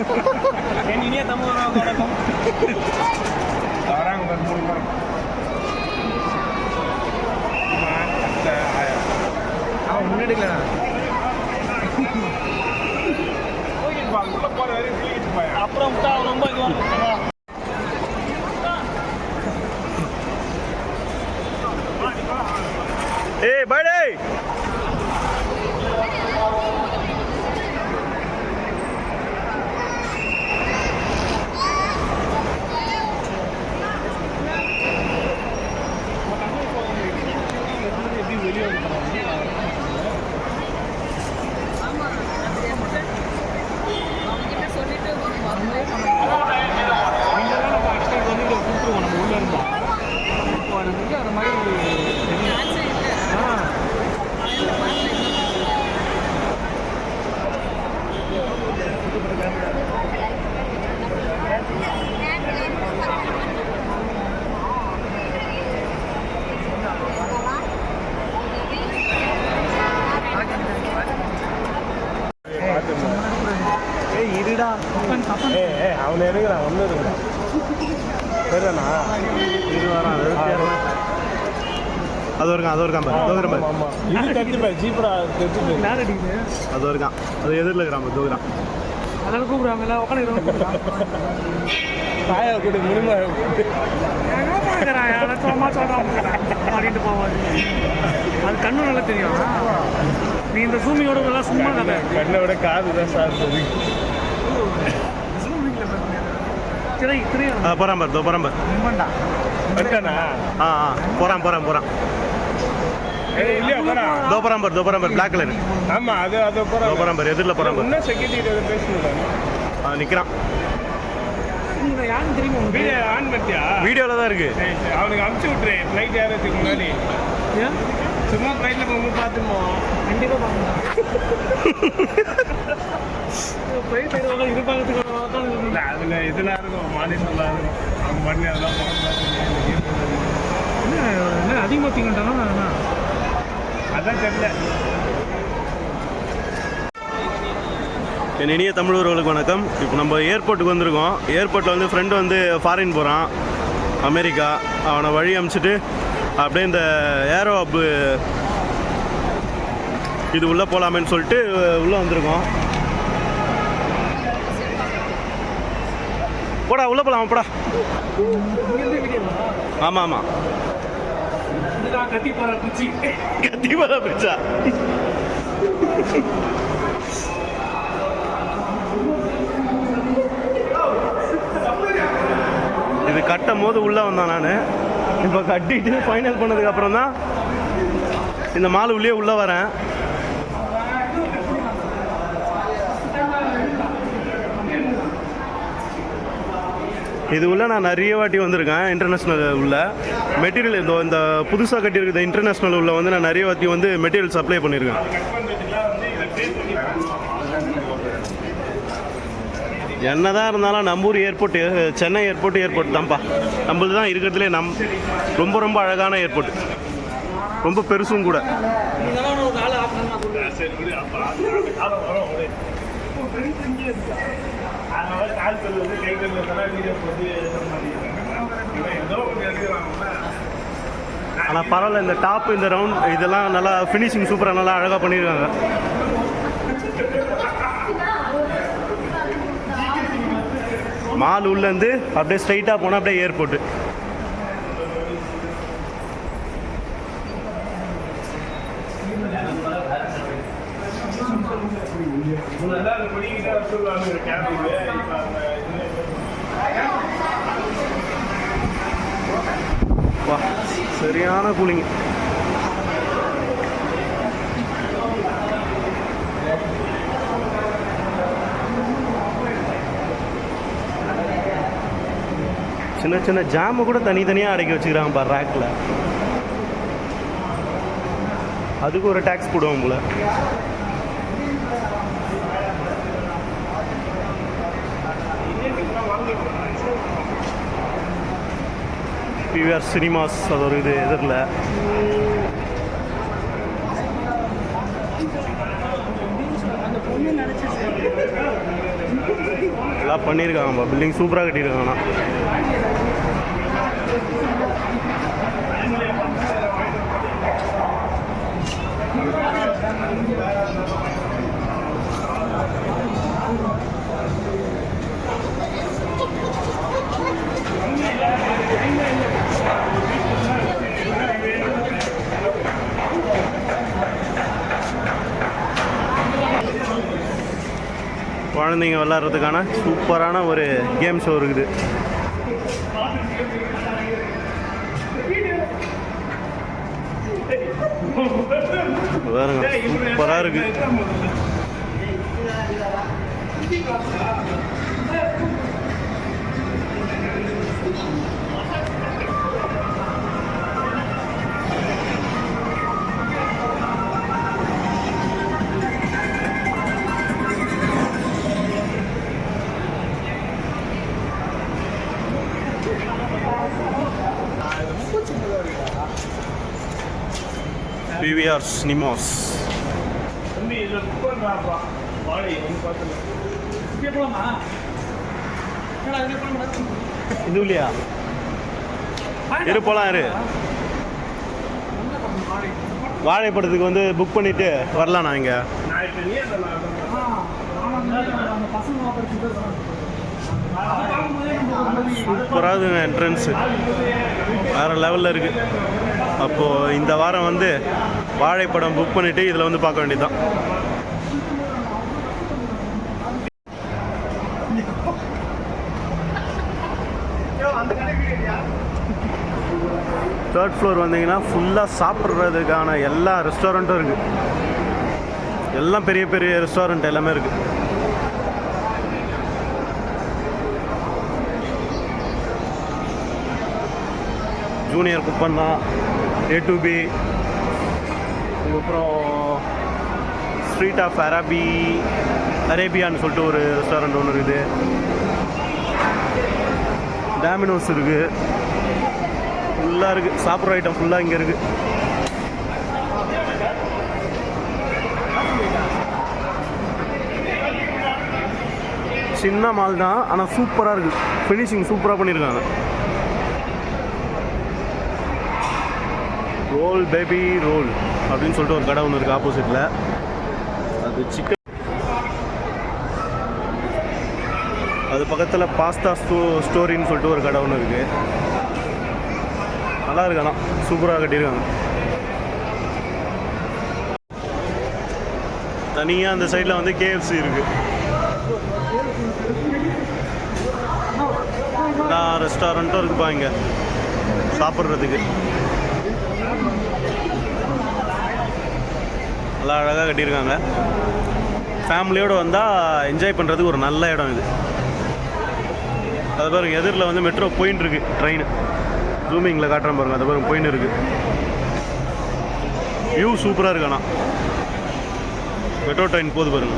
என் இனிய தமிழ் உறவுக்கு வணக்கம் வராங்க பாரு மூணு பேரும் அம்மா, அத்தை, ஆயா. அவன் முன்னாடி இல்லைண்ணா. தூக்கிட்டு போ, உள்ள போற வரையும் தூக்கிட்டு போயா. அப்புறம் விட்டா அவன் ரொம்ப இதுவாக ஏய் பைடே முன்னெல்லாம் நம்ம அக்ஸ்டெண்ட் வந்து இதை கொடுத்துருவோம் நம்ம உள்ளே இருந்தால் இப்போ எனக்கு வந்து அந்த மாதிரி தெரியும் ஆ ஏய், இருடா. ஏய், ஏய், அவனை எடுக்கிறான், ஒண்ணும் எடுக்கிறான். சரிதானா? அது இருக்கான் அது இருக்கான் பாரு அது இருக்கான் பாரு ஆமா, ஆமா. இது கட்டிப்பா, ஜீப்ரா அது இருக்கான் அது எதிரில் இருக்கிறான் பாரு தூக்குறான் அதெல்லாம் கூப்பிடுவாங்கல்ல உட்காந்து காயா கொடு, முனிமா கொடு. சும்மா சொல்கிறான் மாட்டிட்டு போவாது அது. கண்ணு நல்லா தெரியும். நீ இந்த எல்லாம் சும்மா கதை. கண்ணை விட காது தான் சரி ஆ போகிறான் பாரு தோ போகிறான் பாரு? ஆ ஆ போகிறான் போகிறான் போகிறான் ஏய், இல்லையா, போறான். தோ போகிறான் பாரு தோ போகிறான் பாரு பிளாக் கலர் ஆமா அது அது தோ போறான் போகிறான் பாரு எதிரில் போகிறான் பாரு இன்னும் செக்யூரிட்டி பேசணும் ஆ நிற்கிறான் நீங்க யாருன்னு தெரியுமா உங்களுக்கு வீடியோ ஆன் பண்ணிட்டியா வீடியோவில் தான் இருக்கு சரி, சரி. அவனுக்கு அமுச்சு விட்டுரு ஃப்ளைட் ஏறதுக்கு முன்னாடி ஏன் சும்மா ஃப்ளைட்ல போகும்போது பார்த்துமோ கண்டிப்பா பார்க்கணும் இருப்பாங்க இல்லை அதில் இதெல்லாம் இருக்கும். மாநிலம்லாம் இருக்கும். அவன் பண்ணி அதெல்லாம் பார்க்கணும் என்ன என்ன அதிகமாக திங்கட்டானா அதான் தெரியல என் இனிய தமிழ் உறவுகளுக்கு வணக்கம். இப்போ நம்ம ஏர்போர்ட்டுக்கு வந்திருக்கோம். ஏர்போர்ட்டில் வந்து ஃப்ரெண்டு வந்து ஃபாரின் போகிறான் அமெரிக்கா. அவனை வழி அமுச்சிட்டு அப்படியே இந்த ஏரோ ஹப்பு இது உள்ளே போகலாமேன்னு சொல்லிட்டு உள்ளே வந்திருக்கோம். போடா உள்ளே போகலாம் போடா. ஆமாம் ஆமாம் இதுதான் கத்தி போற பிரிச்சா இது கட்டும் போது உள்ளே வந்தான் நான். இப்போ கட்டிட்டு ஃபைனல் பண்ணதுக்கு அப்புறம் தான் இந்த மால் உள்ளே உள்ளே வரேன். இது உள்ள நான் நிறைய வாட்டி வந்திருக்கேன் இன்டர்நேஷ்னல் உள்ள. மெட்டீரியல் இந்த இந்த புதுசாக கட்டியிருக்கிற இன்டர்நேஷ்னல் உள்ள வந்து நான் நிறைய வாட்டி வந்து மெட்டீரியல் சப்ளை பண்ணியிருக்கேன். என்னதான் இருந்தாலும் நம்ம ஊர் ஏர்போர்ட் சென்னை ஏர்போர்ட் ஏர்போர்ட் தான்ப்பா. நம்மளது தான் இருக்கிறதுலே நம் ரொம்ப ரொம்ப அழகான ஏர்போர்ட் ரொம்ப பெருசும் கூட. இதெல்லாம் ஒரு ஆள் வீடியோ போட்டு ஏதோ ஆனால் பரவாயில்ல இந்த டாப் இந்த ரவுண்ட் இதெல்லாம் நல்லா ஃபினிஷிங் சூப்பராக நல்லா அழகாக பண்ணியிருக்காங்க மால் உள்ளேருந்து அப்படியே ஸ்ட்ரைட்டாக போனால் அப்படியே ஏர்போர்ட்டு முன்னாடி அதை படிக்கிட்டே சொல்லுவாங்க கேபிள் இப்போ அந்த வா சரியான கூலிங் சின்ன சின்ன ஜாமை கூட தனித்தனியாக அடக்கி வச்சுக்கிறாங்க பாரு ரேக்கில் அதுக்கு ஒரு டேக்ஸ் போடுவாங்க போல. பிவிஆர் சினிமாஸ் அது ஒரு இது எதிரில் எல்லாம் பண்ணியிருக்காங்கப்பா பில்டிங் சூப்பராக கட்டியிருக்காங்கண்ணா குழந்தைங்க விளாட்றதுக்கான சூப்பரான ஒரு கேம் ஷோ இருக்குது. பாருங்க சூப்பராக இருக்குது பிவிஆர் சினிமாஸ் இப்படியே போலாமா? என்னடா இதுல போலாமா இது இல்லையா? இரு போலாம் இரு. வாழைப்படத்துக்கு வந்து புக் பண்ணிட்டு வரலாம் நான் இங்கே. சூப்பராக என்ட்ரன்ஸு வேறு லெவலில் இருக்குது அப்போது இந்த வாரம் வந்து வாழைப்படம் புக் பண்ணிவிட்டு இதில் வந்து பார்க்க வேண்டியதுதான். தேர்ட் ஃப்ளோர் வந்தீங்கன்னா ஃபுல்லாக சாப்பிட்றதுக்கான எல்லா ரெஸ்டாரண்ட்டும் இருக்குது எல்லாம் பெரிய பெரிய ரெஸ்டாரண்ட் எல்லாமே இருக்குது junior Kuppanna A to B அதுக்கப்புறம் ஸ்ட்ரீட் ஆஃப் அரபி அரேபியான்னு சொல்லிட்டு ஒரு ரெஸ்டாரண்ட் ஒன்று இருக்குது. டாமினோஸ் இருக்குது ஃபுல்லாக இருக்குது சாப்பிட்ற ஐட்டம் ஃபுல்லாக இங்கே இருக்குது சின்ன மால் தான் ஆனால் சூப்பராக இருக்குது ஃபினிஷிங் சூப்பராக பண்ணியிருக்காங்க ரோல் பேபி ரோல் அப்படின்னு சொல்லிட்டு ஒரு கடை ஒன்று இருக்குது ஆப்போசிட்டில் அது சிக்கன் அது பக்கத்தில் பாஸ்தா ஸ்டோ ஸ்டோரின்னு சொல்லிட்டு ஒரு கடை ஒன்று இருக்குது நல்லா இருக்கானா சூப்பராக கட்டியிருக்காங்க. தனியாக அந்த சைடில் வந்து கேஎஃப்சி இருக்குது எல்லா ரெஸ்டாரண்ட்டும் இருக்குப்பா இங்கே. சாப்பிட்றதுக்கு. நல்லா அழகாக கட்டியிருக்காங்க. ஃபேமிலியோடு வந்தால் என்ஜாய் பண்ணுறதுக்கு ஒரு நல்ல இடம் இது. அது பாருங்க எதிரில் வந்து மெட்ரோ போயின்னு இருக்கு ட்ரெயின் ஜூமிங்கில் காட்டுறேன் பாருங்க அது பாருங்க போயின்னு இருக்கு. வியூ சூப்பராக இருக்கு ஆனால் மெட்ரோ ட்ரெயின் போகுது பாருங்க.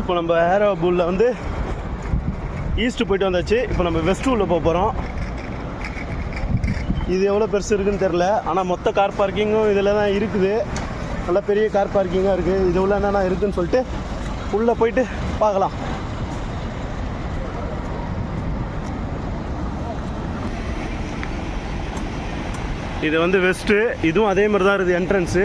இப்போ நம்ம ஏரோபூலில் வந்து ஈஸ்ட் போயிட்டு வந்தாச்சு. இப்போ நம்ம வெஸ்ட் உள்ள போக போகிறோம் இது எவ்வளோ பெருசு இருக்குன்னு தெரில ஆனால் மொத்த கார் பார்க்கிங்கும் இதில் தான் இருக்குது. நல்லா பெரிய கார் பார்க்கிங்காக இருக்குது இது உள்ள என்னென்ன இருக்குதுன்னு சொல்லிட்டு உள்ளே போயிட்டு பார்க்கலாம். இது வந்து வெஸ்ட்டு இதுவும் அதே மாதிரி தான் இருக்குது என்ட்ரன்ஸு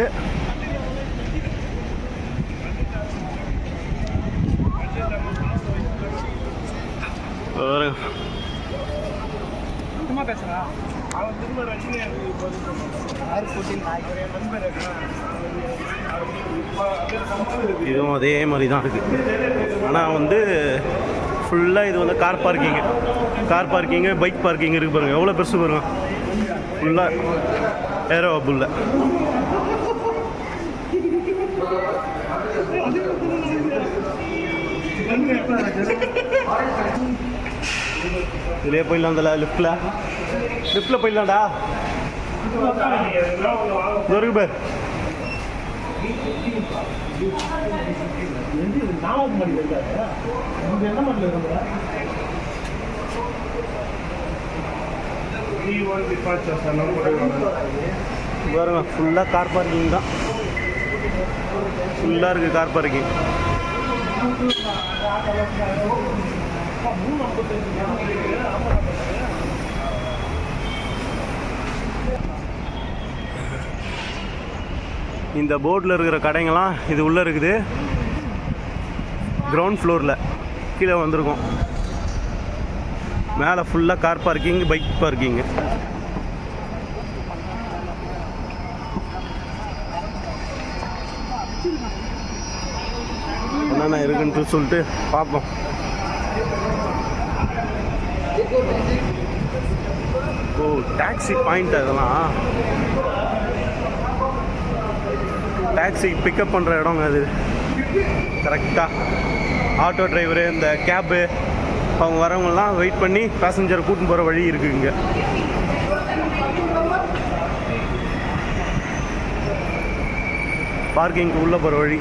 சும்மா பேசுறா இதுவும் அதே மாதிரி தான் இருக்குது ஆனால் வந்து ஃபுல்லாக இது வந்து car parking car parking bike parking இருக்குது பாருங்கள் எவ்வளோ பெருசு பாருங்க. ஃபுல்லாக ஏரோ புல்ல இதுலேயே போயிடலாம் அந்த லிஃப்ட்டில் லிஃப்ட்டில் போயிடலாம்டா. இதோ இருக்கு பேர். பாருங்க ஃபுல்லாக கார் பார்க்கிங் தான். ஃபுல்லாக இருக்குது கார் பார்க்கிங் இந்த போர்டில் இருக்கிற கடைங்கள்லாம் இது உள்ளே இருக்குது. கிரவுண்ட் ஃப்ளோரில் கீழே வந்திருக்கோம். மேலே ஃபுல்லாக கார் பார்க்கிங் பைக் பார்க்கிங்கு என்னென்ன இருக்குன்ட்டு சொல்லிட்டு பார்ப்போம். ஓ டாக்ஸி பாயிண்ட் அதெல்லாம். டாக்ஸி பிக்கப் பண்ணுற இடங்க அது. கரெக்டாக ஆட்டோ டிரைவரு இந்த கேபு அவங்க வரவங்கலாம் வெயிட் பண்ணி பேசஞ்சரை கூட்டின்னு போகிற வழி இருக்குது இங்கே. பார்க்கிங்க்கு உள்ளே போகிற வழி.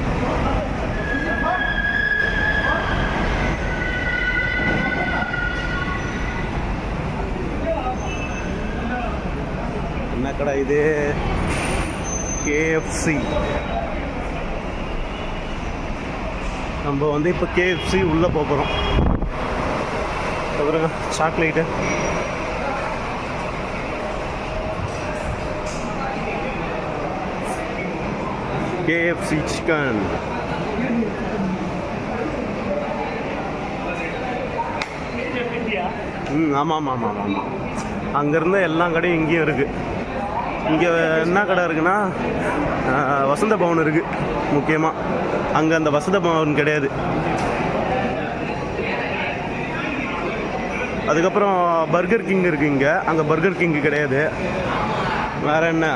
என்ன கடை இது? கேஎஃப்சி நம்ம வந்து இப்போ கேஎஃப்சி உள்ளே போகிறோம் பாருங்க சாக்லேட்டு கேஎஃப்சி சிக்கன் ம் ஆமாம் ஆமாம் ஆமாம் ஆமாம் அங்கேருந்து எல்லா கடையும் இங்கேயும் இருக்குது இங்கே என்ன கடை இருக்குன்னா வசந்த பவன் இருக்குது முக்கியமாக அங்கே அந்த வசந்த பவன் கிடையாது. அதுக்கப்புறம் பர்கர் கிங் இருக்குது இங்கே. அங்கே பர்கர் கிங் கிடையாது. வேற என்ன?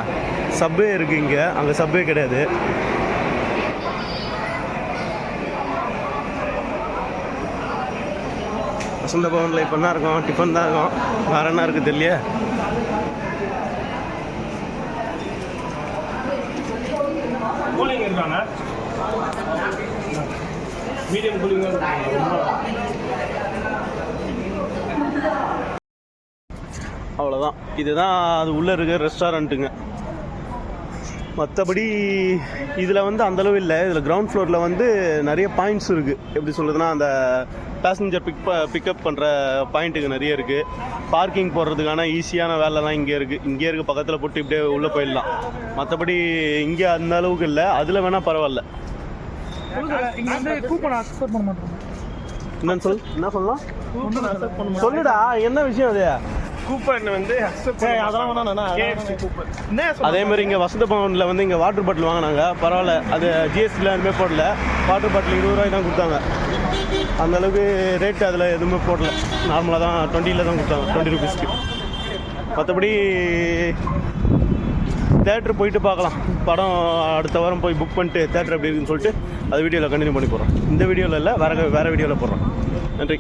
சப்வே இருக்குது இங்கே. அங்கே சப்வே கிடையாது. வசந்த பவனில் இப்போ என்ன இருக்கும்? டிஃபன் தான் இருக்கும். வேற என்ன இருக்குது தெரியல கூலிங் இருக்காங்க. மீடியம் கூலிங் அவ்வளோதான் இதுதான் அது உள்ளே இருக்க ரெஸ்டாரண்ட்டுங்க மற்றபடி இதில் வந்து அந்தளவு இல்லை. இதில் கிரவுண்ட் ஃப்ளோரில் வந்து நிறைய பாயிண்ட்ஸ் இருக்குது எப்படி சொல்கிறதுனா அந்த பேசஞ்சர் பிக் பிக்கப் பண்ணுற பாயிண்ட்டுக்கு நிறைய இருக்குது பார்க்கிங் போடுறதுக்கான ஈஸியான வேலைலாம் இங்கே இருக்குது இங்கே இருக்க பக்கத்தில் போட்டு இப்படியே உள்ளே போயிடலாம். மற்றபடி இங்கே அந்த அளவுக்கு இல்லை. அதில் வேணால் பரவாயில்ல. என்னன்னு சொல் என்ன சொல்லலாம் சொல்லுடா என்ன விஷயம் அது? கூப்பன் வந்து அதெல்லாம் வேணாம் அதே மாதிரி இங்கே வசந்த பவனில் வந்து இங்கே வாட்டர் பாட்டில் வாங்கினாங்க. பரவாயில்ல. அது ஜிஎஸ்டியில் எதுவுமே போடல. வாட்டர் பாட்டில் இருபது ரூபாய் தான் கொடுத்தாங்க. அந்தளவுக்கு ரேட் அதில் எதுவுமே போடல. நார்மலாக தான் டுவெண்ட்டியில் தான் கொடுத்தாங்க டுவெண்ட்டி ருபீஸ்க்கு மற்றபடி தேட்டர் போயிட்டு பார்க்கலாம். படம் அடுத்த வாரம் போய் புக் பண்ணிட்டு தேட்டர் அப்படி இருக்குன்னு சொல்லிட்டு அது வீடியோவில் கண்டினியூ பண்ணி போகிறோம் இந்த வீடியோவில் இல்லை வேறு வேறு வீடியோவில் போடுறோம். நன்றி.